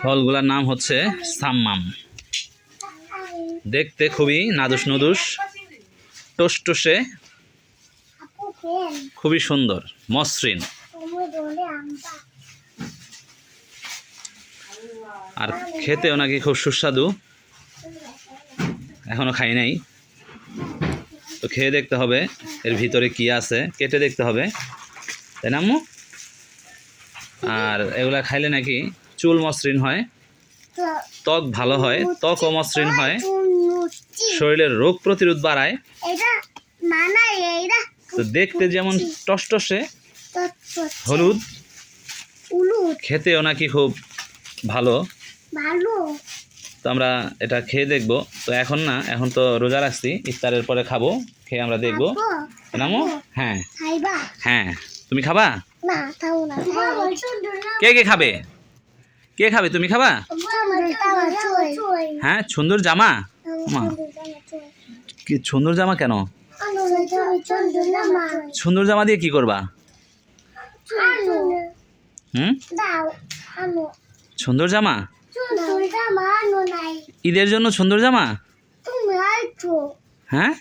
ফলগুলোর নাম হচ্ছে সাম্মাম। দেখতে খুবই নাদুস নদুস, টসটসে খুবই সুন্দর, মসৃণ। আর খেতেও নাকি খুব সুস্বাদু। এখনও খাই নাই। তো খেয়ে দেখতে হবে এর ভিতরে কি আছে, কেটে দেখতে হবে। তাই না আর এগুলা খাইলে নাকি চুল মসৃণ হয় ত্বক ভালো হয় ত্বক মসৃণ হয় শরীরের রোগ প্রতিরোধ বাড়ায়। তো দেখতে যেমন টসটসে হলুদ খেতেও নাকি খুব ভালো। তো আমরা এটা খেয়ে দেখব। তো এখন না এখন তো রোজা রাখছি ইফতারের পরে খাব খেয়ে আমরা দেখব। নামো? হ্যাঁ। হ্যাঁ। তুমি খাবা? কে কে খাবে? কে খাবে? তুমি খাবা? হ্যাঁ সুন্দর জামা? কি সুন্দর জামা কেন? সুন্দর জামা দিয়ে কি করবা? হুম? সুন্দর জামা? ঈদের জন্য সুন্দর জামা? হ্যাঁ?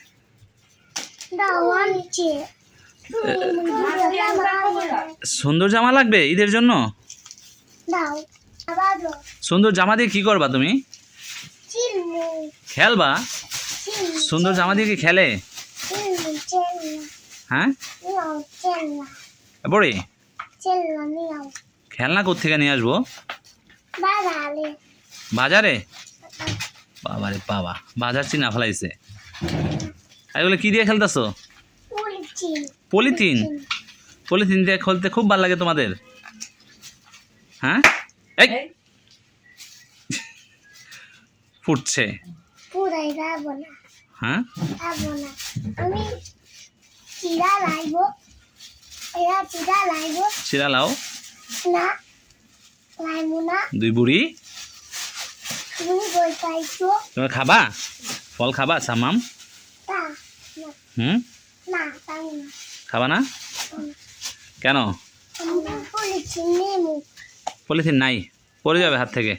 সুন্দর জামা লাগবে ঈদের জন্য? সুন্দর জামা দিয়ে কি করবা তুমি? খেলবা? সুন্দর জামা দিয়ে কি খেলে? হ্যাঁ? বড়ি? খেলনা কোথেকে নিয়ে আসব? বাজারে। বাবারে বাবা বাজার চিনা ফেলাইছে। আর এগুলো কি দিয়ে খেলতেছো? পলিথিন? পলিথিন দিয়ে খেলতে খুব ভালো লাগে তোমাদের। হ্যাঁ? ফুটছে। হ্যাঁ? যাব না আমি চিরা লাইবো এরা চিরা লাইবো। চিরা লাও। না লাইবো না দুই বুড়ি। তুমি বই পাইছো? খাবা? ফল খাবা সামাম? হুম? খাবা না? কেন? পলিথিন নাই পড়ে যাবে হাত থেকে।